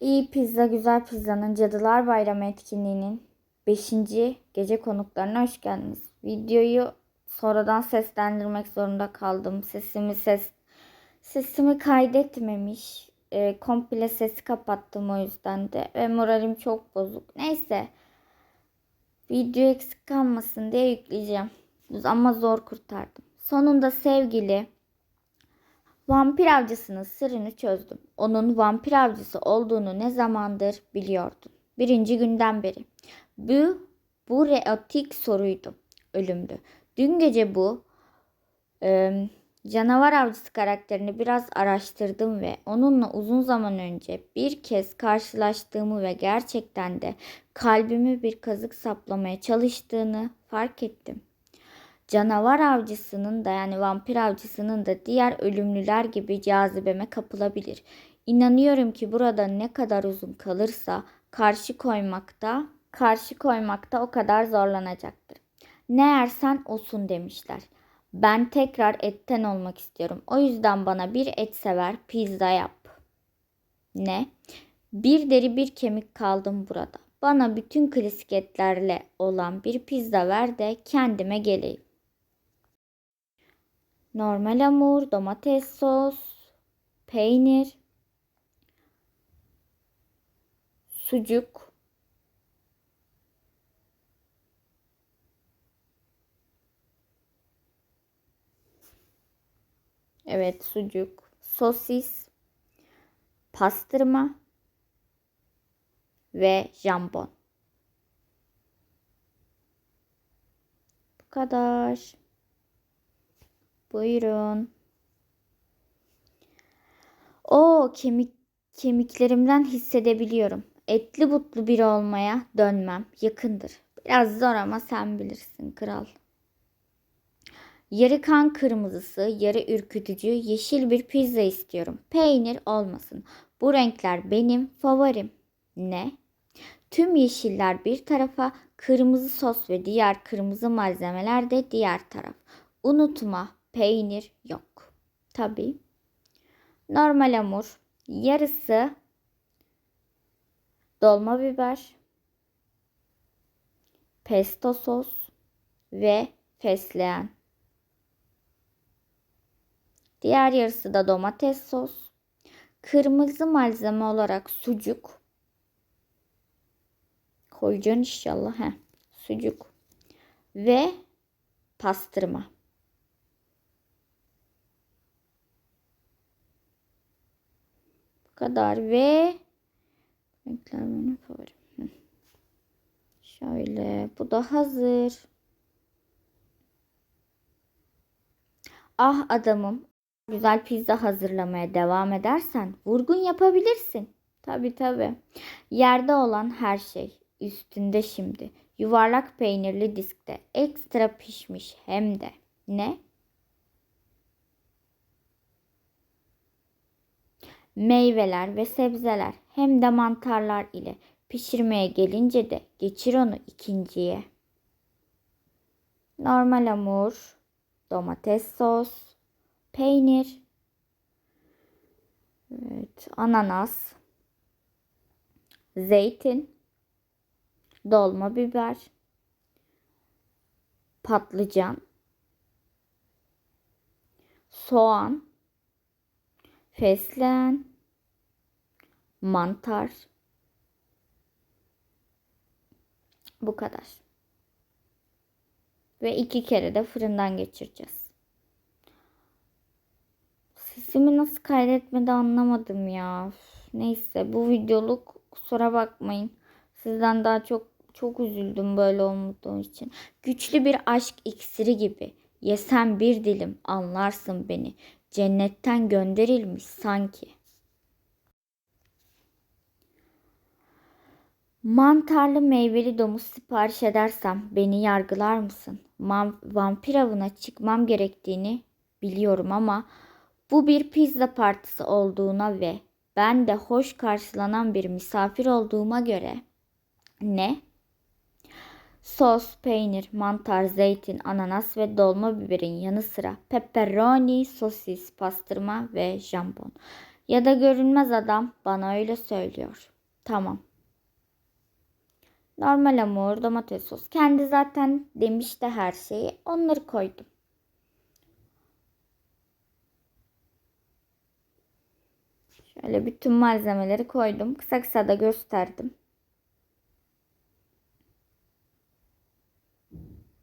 İyi Pizza Güzel Pizza'nın Cadılar Bayramı etkinliğinin 5. gece konuklarına hoş geldiniz. Videoyu sonradan seslendirmek zorunda kaldım. Sesimi ses sesimi kaydetmemiş. E, komple sesi kapattım o yüzden de ve moralim çok bozuk. Neyse. Video eksik kalmasın diye yükleyeceğim. Ama zor kurtardım. Sonunda sevgili Vampir avcısının sırrını çözdüm. Onun vampir avcısı olduğunu ne zamandır biliyordum. Birinci günden beri. Bu, bu reotik soruydu. Ölümdü. Dün gece bu e, canavar avcısı karakterini biraz araştırdım ve onunla uzun zaman önce bir kez karşılaştığımı ve gerçekten de kalbimi bir kazık saplamaya çalıştığını fark ettim. Canavar avcısının da yani vampir avcısının da diğer ölümlüler gibi cazibeme kapılabilir. İnanıyorum ki burada ne kadar uzun kalırsa karşı koymakta, karşı koymakta o kadar zorlanacaktır. Ne yersen olsun demişler. Ben tekrar etten olmak istiyorum. O yüzden bana bir et sever pizza yap. Ne? Bir deri bir kemik kaldım burada. Bana bütün klasik etlerle olan bir pizza ver de kendime geleyim. Normal hamur, domates sos, peynir, sucuk, Evet, sucuk, sosis, pastırma ve jambon. Bu kadar. Buyurun. O kemik kemiklerimden hissedebiliyorum. Etli butlu biri olmaya dönmem yakındır. Biraz zor ama sen bilirsin kral. Yarı kan kırmızısı, yarı ürkütücü, yeşil bir pizza istiyorum. Peynir olmasın. Bu renkler benim favorim. Ne? Tüm yeşiller bir tarafa, kırmızı sos ve diğer kırmızı malzemeler de diğer taraf. Unutma, peynir yok. Tabi. Normal hamur, yarısı dolma biber, pesto sos ve fesleğen. Diğer yarısı da domates sos. Kırmızı malzeme olarak sucuk. Koyacaksın inşallah. Heh, sucuk. Ve pastırma. Kadar ve renkler benim favorim. Şöyle bu da hazır. Ah adamım güzel pizza hazırlamaya devam edersen vurgun yapabilirsin. Tabi tabi. Yerde olan her şey üstünde şimdi. Yuvarlak peynirli diskte ekstra pişmiş hem de. Ne? Meyveler ve sebzeler hem de mantarlar ile pişirmeye gelince de geçir onu ikinciye. Normal hamur, domates sos, peynir, evet, ananas, zeytin, dolma biber, patlıcan, soğan, fesleğen, mantar. Bu kadar. Ve iki kere de fırından geçireceğiz. Sesimi nasıl kaydetmedi anlamadım ya. Neyse bu videoluk kusura bakmayın. Sizden daha çok çok üzüldüm böyle olmadığım için. Güçlü bir aşk iksiri gibi. Yesem bir dilim anlarsın beni. Cennetten gönderilmiş sanki. Mantarlı meyveli domuz sipariş edersem beni yargılar mısın? Man vampir avına çıkmam gerektiğini biliyorum ama bu bir pizza partisi olduğuna ve ben de hoş karşılanan bir misafir olduğuma göre ne? Sos, peynir, mantar, zeytin, ananas ve dolma biberin yanı sıra pepperoni, sosis, pastırma ve jambon. Ya da görünmez adam bana öyle söylüyor. Tamam. Normal hamur, domates sos. Kendi zaten demişti her şeyi. Onları koydum. Şöyle bütün malzemeleri koydum. Kısa kısa da gösterdim.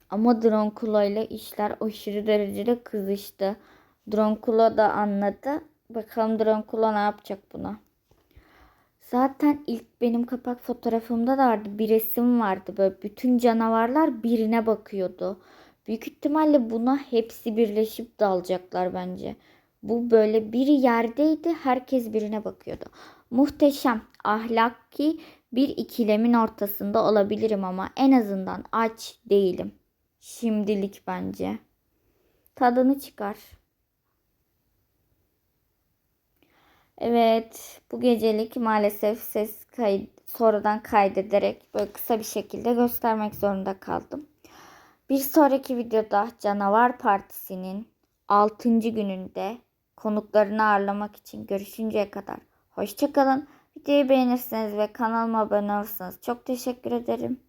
Ama Dronkulo ile işler aşırı derecede kızıştı. Dronkulo da anladı. Bakalım Dronkulo ne yapacak buna. Zaten ilk benim kapak fotoğrafımda da vardı. Bir resim vardı. Böyle bütün canavarlar birine bakıyordu. Büyük ihtimalle buna hepsi birleşip dalacaklar bence. Bu böyle bir yerdeydi. Herkes birine bakıyordu. Muhteşem, ahlaki bir ikilemin ortasında olabilirim ama en azından aç değilim. Şimdilik bence. Tadını çıkar. Evet, bu gecelik maalesef ses kayıt sonradan kaydederek böyle kısa bir şekilde göstermek zorunda kaldım. Bir sonraki videoda Canavar Partisi'nin 6. gününde konuklarını ağırlamak için görüşünceye kadar hoşçakalın. Videoyu beğenirseniz ve kanalıma abone olursanız çok teşekkür ederim.